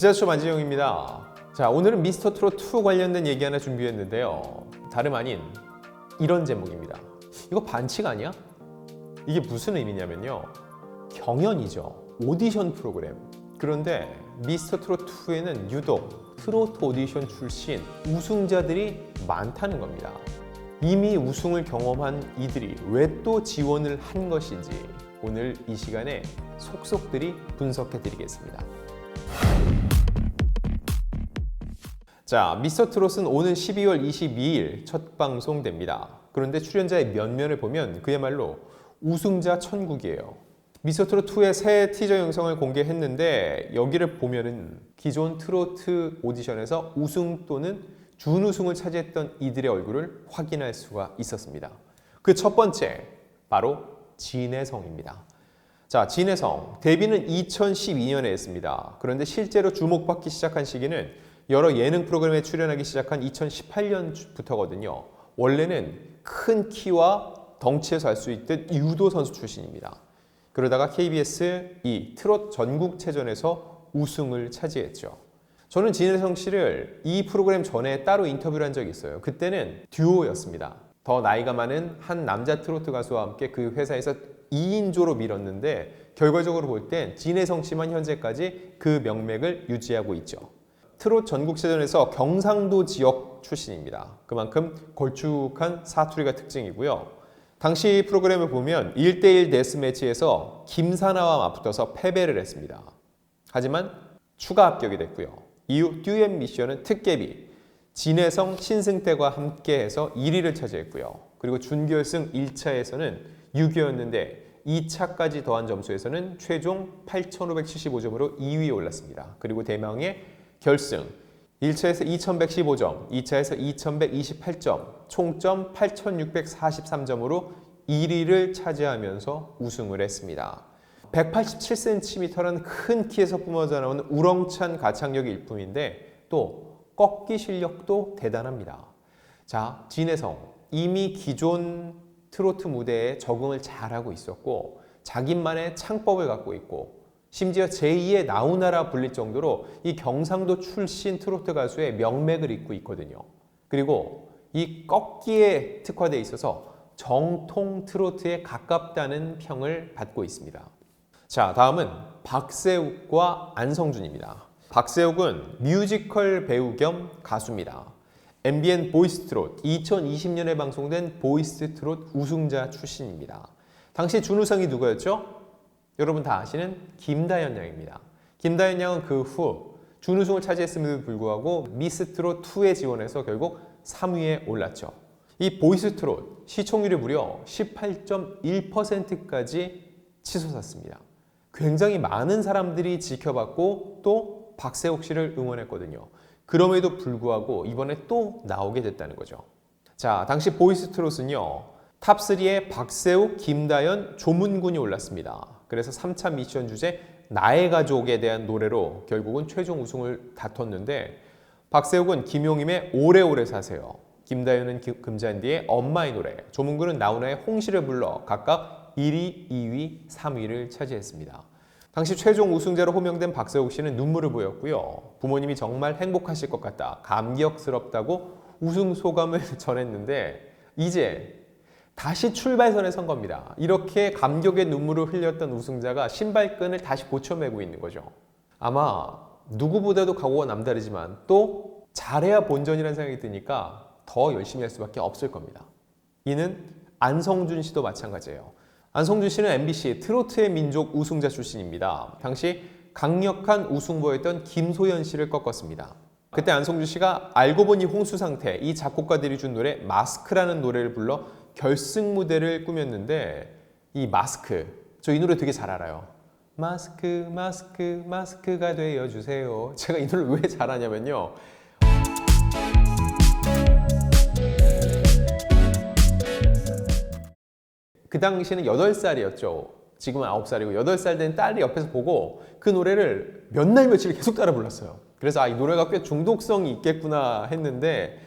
기자쇼 만지영입니다. 자, 오늘은 미스터 트롯 2 관련된 얘기 하나 준비했는데요. 다름 아닌 이런 제목입니다. 이거 반칙 아니야? 이게 무슨 의미냐면요. 경연이죠. 오디션 프로그램. 그런데 미스터 트롯 2에는 유독 트로트 오디션 출신 우승자들이 많다는 겁니다. 이미 우승을 경험한 이들이 왜 또 지원을 한 것인지 오늘 이 시간에 속속들이 분석해 드리겠습니다. 자, 미스터 트롯은 오는 12월 22일 첫 방송됩니다. 그런데 출연자의 면면을 보면 그야말로 우승자 천국이에요. 미스터 트롯 2의 새 티저 영상을 공개했는데 여기를 보면은 기존 트로트 오디션에서 우승 또는 준우승을 차지했던 이들의 얼굴을 확인할 수가 있었습니다. 그 첫 번째 바로 진혜성입니다. 자, 진혜성 데뷔는 2012년에 했습니다. 그런데 실제로 주목받기 시작한 시기는 여러 예능 프로그램에 출연하기 시작한 2018년부터거든요. 원래는 큰 키와 덩치에서 알 수 있듯 유도 선수 출신입니다. 그러다가 KBS 이 트롯 전국체전에서 우승을 차지했죠. 저는 진혜성 씨를 이 프로그램 전에 따로 인터뷰를 한 적이 있어요. 그때는 듀오였습니다. 더 나이가 많은 한 남자 트로트 가수와 함께 그 회사에서 2인조로 밀었는데 결과적으로 볼 땐 진혜성 씨만 현재까지 그 명맥을 유지하고 있죠. 트롯 전국체전에서 경상도 지역 출신입니다. 그만큼 걸쭉한 사투리가 특징이고요. 당시 프로그램을 보면 1대1 데스매치에서 김사나와 맞붙어서 패배를 했습니다. 하지만 추가 합격이 됐고요. 이후 듀엣 미션은 특개비 진혜성 신승태와 함께해서 1위를 차지했고요. 그리고 준결승 1차에서는 6위였는데 2차까지 더한 점수에서는 최종 8,575점으로 2위에 올랐습니다. 그리고 대망의 결승 1차에서 2,115점, 2차에서 2,128점, 총점 8,643점으로 1위를 차지하면서 우승을 했습니다. 187cm라는 큰 키에서 뿜어져 나오는 우렁찬 가창력이 일품인데 또 꺾기 실력도 대단합니다. 자, 진혜성 이미 기존 트로트 무대에 적응을 잘하고 있었고 자기만의 창법을 갖고 있고 심지어 제2의 나우나라 불릴 정도로 이 경상도 출신 트로트 가수의 명맥을 잇고 있거든요. 그리고 이 꺾기에 특화돼 있어서 정통 트로트에 가깝다는 평을 받고 있습니다. 자, 다음은 박세욱과 안성준입니다. 박세욱은 뮤지컬 배우 겸 가수입니다. MBN 보이스 트롯 2020년에 방송된 보이스 트롯 우승자 출신입니다. 당시 준우승이 누구였죠? 여러분 다 아시는 김다현 양입니다. 김다현 양은 그 후 준우승을 차지했음에도 불구하고 미스트롯 2에 지원해서 결국 3위에 올랐죠. 이 보이스 트롯 시청률이 무려 18.1%까지 치솟았습니다. 굉장히 많은 사람들이 지켜봤고 또 박세욱 씨를 응원했거든요. 그럼에도 불구하고 이번에 또 나오게 됐다는 거죠. 자, 당시 보이스 트롯은요. 탑3에 박세욱, 김다연, 조문군이 올랐습니다. 그래서 3차 미션 주제 나의 가족에 대한 노래로 결국은 최종 우승을 다퉜는데 박세욱은 김용임의 오래오래 사세요. 김다연은 금잔디의 엄마의 노래, 조문근은 나훈아의 홍시를 불러 각각 1위, 2위, 3위를 차지했습니다. 당시 최종 우승자로 호명된 박세욱 씨는 눈물을 보였고요. 부모님이 정말 행복하실 것 같다. 감격스럽다고 우승 소감을 전했는데 이제 다시 출발선에 선 겁니다. 이렇게 감격의 눈물을 흘렸던 우승자가 신발끈을 다시 고쳐매고 있는 거죠. 아마 누구보다도 각오가 남다르지만 또 잘해야 본전이라는 생각이 드니까 더 열심히 할 수밖에 없을 겁니다. 이는 안성준 씨도 마찬가지예요. 안성준 씨는 MBC 트로트의 민족 우승자 출신입니다. 당시 강력한 우승보였던 김소연 씨를 꺾었습니다. 그때 안성준 씨가 알고 보니 홍수 상태 이 작곡가들이 준 노래 마스크라는 노래를 불러 결승 무대를 꾸몄는데 이 마스크 저 이 노래 되게 잘 알아요. 마스크 마스크 마스크가 되어 주세요. 제가 이 노래 왜 잘하냐면요. 그 당시에는 8살이었죠. 지금은 9살이고 8살 된 딸이 옆에서 보고 그 노래를 몇 날 며칠 계속 따라 불렀어요. 그래서 아, 이 노래가 꽤 중독성이 있겠구나 했는데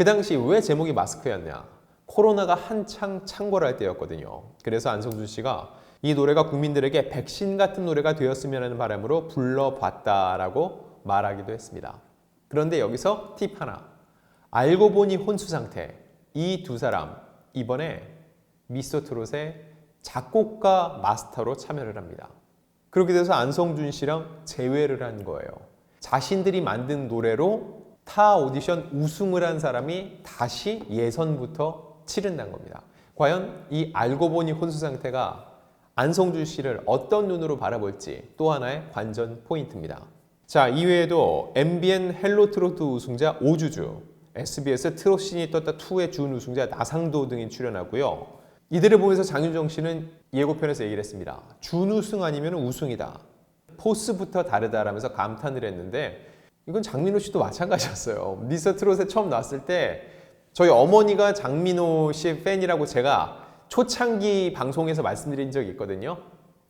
그 당시 왜 제목이 마스크였냐? 코로나가 한창 창궐할 때였거든요. 그래서 안성준 씨가 이 노래가 국민들에게 백신 같은 노래가 되었으면 하는 바람으로 불러봤다라고 말하기도 했습니다. 그런데 여기서 팁 하나. 알고 보니 혼수 상태. 이 두 사람 이번에 미스터 트롯의 작곡가 마스터로 참여를 합니다. 그렇게 돼서 안성준 씨랑 재회를 한 거예요. 자신들이 만든 노래로 타 오디션 우승을 한 사람이 다시 예선부터 치른다는 겁니다. 과연 이 알고 보니 혼수 상태가 안성준 씨를 어떤 눈으로 바라볼지 또 하나의 관전 포인트입니다. 자, 이외에도 MBN 헬로 트로트 우승자 오주주, SBS 트롯신이 떴다 2의 준 우승자 나상도 등이 출연하고요. 이들을 보면서 장윤정 씨는 예고편에서 얘기를 했습니다. 준 우승 아니면 우승이다. 포스부터 다르다라면서 감탄을 했는데 이건 장민호 씨도 마찬가지였어요. 미스터 트롯에 처음 나왔을 때 저희 어머니가 장민호 씨 팬이라고 제가 초창기 방송에서 말씀드린 적이 있거든요.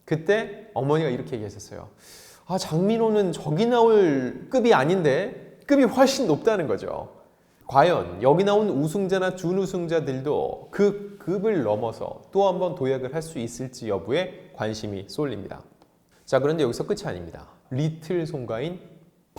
그때 어머니가 이렇게 얘기했었어요. 아, 장민호는 저기 나올 급이 아닌데 급이 훨씬 높다는 거죠. 과연 여기 나온 우승자나 준우승자들도 그 급을 넘어서 또 한 번 도약을 할 수 있을지 여부에 관심이 쏠립니다. 자, 그런데 여기서 끝이 아닙니다. 리틀 송가인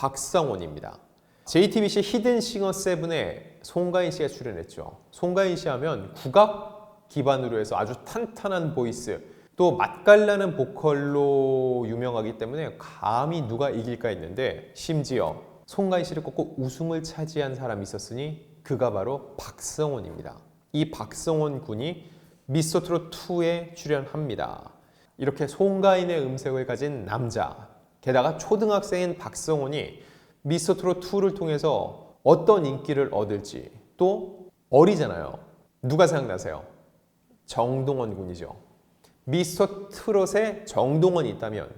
박성원입니다. JTBC 히든싱어 7에 송가인 씨가 출연했죠. 송가인 씨 하면 국악 기반으로 해서 아주 탄탄한 보이스, 또 맛깔나는 보컬로 유명하기 때문에 감히 누가 이길까 했는데 심지어 송가인 씨를 꺾고 우승을 차지한 사람이 있었으니 그가 바로 박성원입니다. 이 박성원 군이 미스터 트롯 2에 출연합니다. 이렇게 송가인의 음색을 가진 남자, 게다가 초등학생인 박성원이 미스터 트롯 2를 통해서 어떤 인기를 얻을지 또 어리잖아요. 누가 생각나세요? 정동원 군이죠. 미스터 트롯에 정동원이 있다면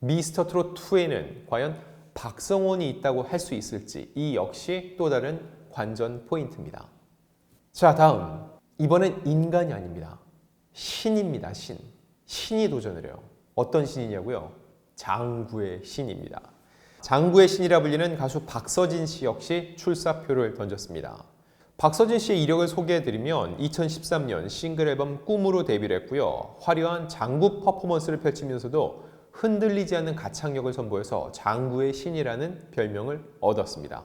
미스터 트롯 2에는 과연 박성원이 있다고 할 수 있을지 이 역시 또 다른 관전 포인트입니다. 자, 다음. 이번엔 인간이 아닙니다. 신입니다, 신. 신이 도전을 해요. 어떤 신이냐고요? 장구의 신입니다. 장구의 신이라 불리는 가수 박서진 씨 역시 출사표를 던졌습니다. 박서진 씨의 이력을 소개해드리면 2013년 싱글 앨범 꿈으로 데뷔를 했고요. 화려한 장구 퍼포먼스를 펼치면서도 흔들리지 않는 가창력을 선보여서 장구의 신이라는 별명을 얻었습니다.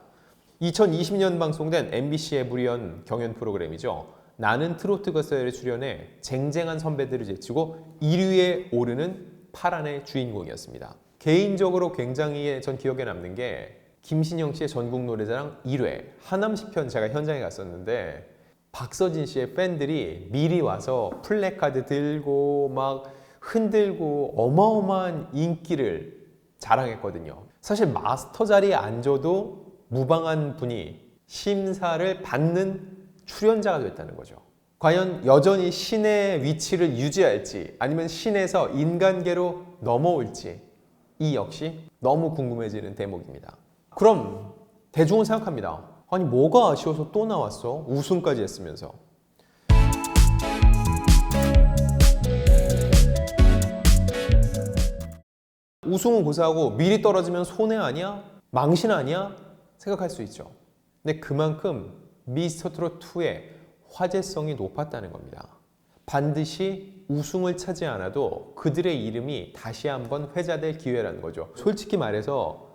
2020년 방송된 MBC 에브리언 경연 프로그램이죠. 나는 트로트 거스에 출연해 쟁쟁한 선배들을 제치고 1위에 오르는 파란의 주인공이었습니다. 개인적으로 굉장히 전 기억에 남는 게 김신영 씨의 전국 노래자랑 1회 하남 시 편 제가 현장에 갔었는데 박서진 씨의 팬들이 미리 와서 플래카드 들고 막 흔들고 어마어마한 인기를 자랑했거든요. 사실 마스터 자리에 앉아도 무방한 분이 심사를 받는 출연자가 됐다는 거죠. 과연 여전히 신의 위치를 유지할지 아니면 신에서 인간계로 넘어올지 이 역시 너무 궁금해지는 대목입니다. 그럼 대중은 생각합니다. 아니 뭐가 아쉬워서 또 나왔어? 우승까지 했으면서. 우승은 고사하고 미리 떨어지면 손해 아니야? 망신 아니야? 생각할 수 있죠. 근데 그만큼 미스터 트롯 2의 화제성이 높았다는 겁니다. 반드시 우승을 차지 않아도 그들의 이름이 다시 한번 회자될 기회라는 거죠. 솔직히 말해서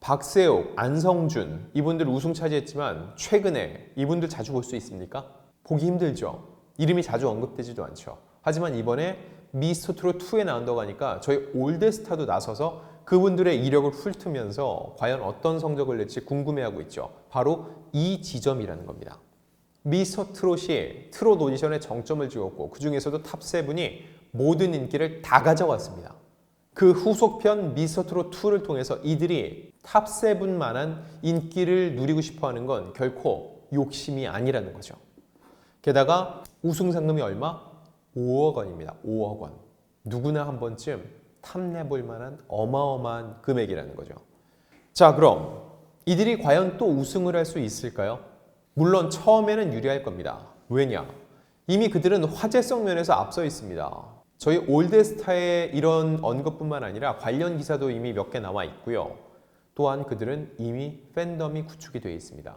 박세욱, 안성준 이분들 우승 차지했지만 최근에 이분들 자주 볼 수 있습니까? 보기 힘들죠. 이름이 자주 언급되지도 않죠. 하지만 이번에 미스터 트롯 2에 나온다고 하니까 저희 올드스타도 나서서 그분들의 이력을 훑으면서 과연 어떤 성적을 낼지 궁금해하고 있죠. 바로 이 지점이라는 겁니다. 미스터 트롯이 트롯 오디션에 정점을 찍었고 그 중에서도 탑7이 모든 인기를 다 가져갔습니다. 그 후속편 미스터 트롯 2를 통해서 이들이 탑7만한 인기를 누리고 싶어 하는 건 결코 욕심이 아니라는 거죠. 게다가 우승 상금이 얼마? 5억 원입니다. 5억 원. 누구나 한 번쯤 탐내볼 만한 어마어마한 금액이라는 거죠. 자, 그럼 이들이 과연 또 우승을 할 수 있을까요? 물론 처음에는 유리할 겁니다. 왜냐? 이미 그들은 화제성 면에서 앞서 있습니다. 저희 올드스타의 이런 언급뿐만 아니라 관련 기사도 이미 몇개 나와 있고요. 또한 그들은 이미 팬덤이 구축이 되어 있습니다.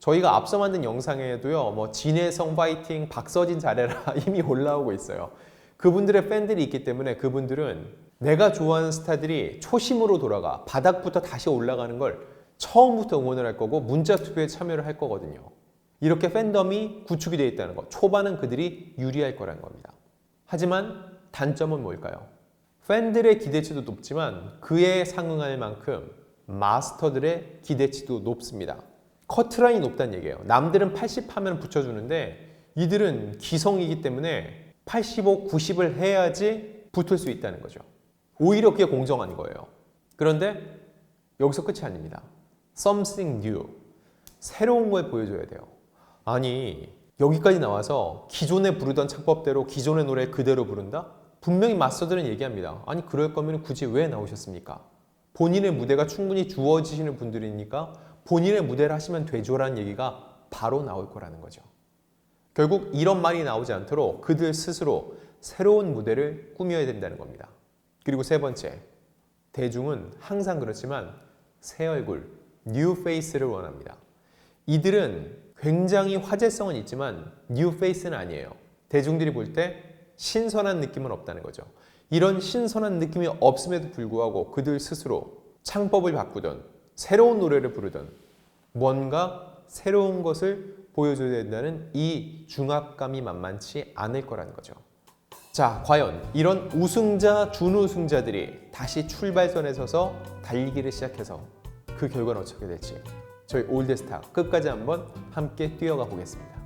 저희가 앞서 만든 영상에도요, 뭐 진혜성 파이팅, 박서진 잘해라 이미 올라오고 있어요. 그분들의 팬들이 있기 때문에 그분들은 내가 좋아하는 스타들이 초심으로 돌아가 바닥부터 다시 올라가는 걸 처음부터 응원을 할 거고 문자 투표에 참여를 할 거거든요. 이렇게 팬덤이 구축이 되어 있다는 것. 초반은 그들이 유리할 거라는 겁니다. 하지만 단점은 뭘까요? 팬들의 기대치도 높지만 그에 상응할 만큼 마스터들의 기대치도 높습니다. 커트라인이 높다는 얘기예요. 남들은 80 하면 붙여주는데 이들은 기성이기 때문에 85, 90을 해야지 붙을 수 있다는 거죠. 오히려 그게 공정한 거예요. 그런데 여기서 끝이 아닙니다. Something new. 새로운 걸 보여줘야 돼요. 아니, 여기까지 나와서 기존에 부르던 창법대로 기존의 노래 그대로 부른다? 분명히 마스터들은 얘기합니다. 아니, 그럴 거면 굳이 왜 나오셨습니까? 본인의 무대가 충분히 주어지시는 분들이니까 본인의 무대를 하시면 되죠라는 얘기가 바로 나올 거라는 거죠. 결국 이런 말이 나오지 않도록 그들 스스로 새로운 무대를 꾸며야 된다는 겁니다. 그리고 세 번째, 대중은 항상 그렇지만 새 얼굴, 뉴 페이스를 원합니다. 이들은 굉장히 화제성은 있지만 뉴 페이스는 아니에요. 대중들이 볼 때 신선한 느낌은 없다는 거죠. 이런 신선한 느낌이 없음에도 불구하고 그들 스스로 창법을 바꾸든 새로운 노래를 부르든 뭔가 새로운 것을 보여줘야 된다는 이 중압감이 만만치 않을 거라는 거죠. 자, 과연 이런 우승자, 준우승자들이 다시 출발선에 서서 달리기를 시작해서 그 결과는 어떻게 될지 저희 올드스타 끝까지 한번 함께 뛰어가 보겠습니다.